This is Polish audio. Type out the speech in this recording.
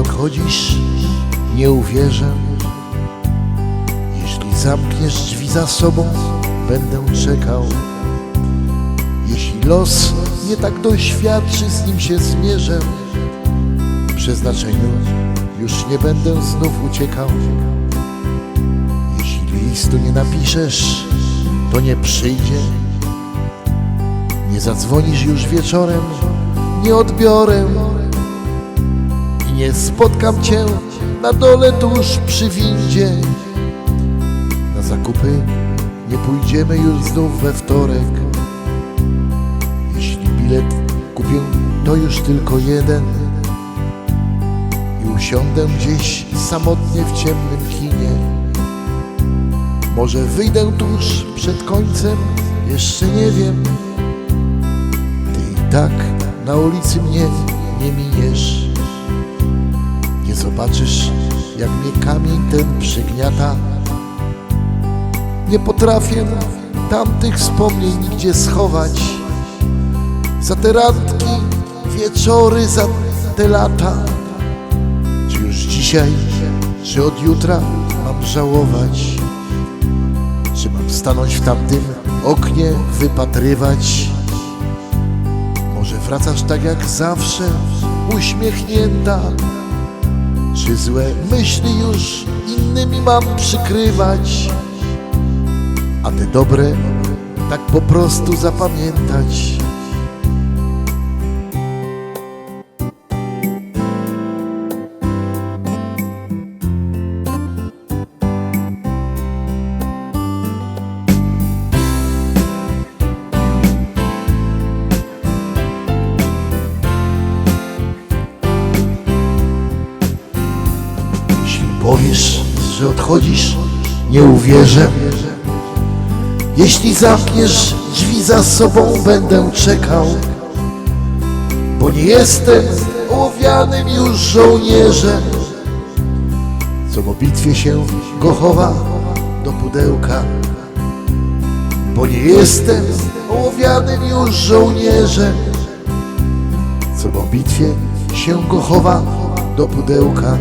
odchodzisz, nie uwierzę. Jeśli zamkniesz drzwi za sobą, będę czekał. Jeśli los nie tak doświadczy, z nim się zmierzę. W przeznaczeniu już nie będę znów uciekał. Jeśli listu nie napiszesz, to nie przyjdzie. Nie zadzwonisz już wieczorem, nie odbiorę nie spotkam cię na dole tuż przy windzie. Na zakupy nie pójdziemy już znów we wtorek. Jeśli bilet kupię, to już tylko jeden i usiądę gdzieś samotnie w ciemnym kinie. Może wyjdę tuż przed końcem, jeszcze nie wiem. Ty i tak na ulicy mnie nie miniesz. Zobaczysz, jak mnie kamień ten przygniata. Nie potrafię tamtych wspomnień nigdzie schować. Za te randki, wieczory, za te lata. Czy już dzisiaj, czy od jutra mam żałować? Czy mam stanąć w tamtym oknie, wypatrywać? Może wracasz tak jak zawsze, uśmiechnięta? Złe myśli już innymi mam przykrywać? A te dobre tak po prostu zapamiętać? Powiesz, że odchodzisz, nie uwierzę. Jeśli zamkniesz drzwi za sobą, będę czekał. Bo nie jestem ołowianym już żołnierzem, co po bitwie się go chowa do pudełka. Bo nie jestem ołowianym już żołnierzem, co po bitwie się go chowa do pudełka.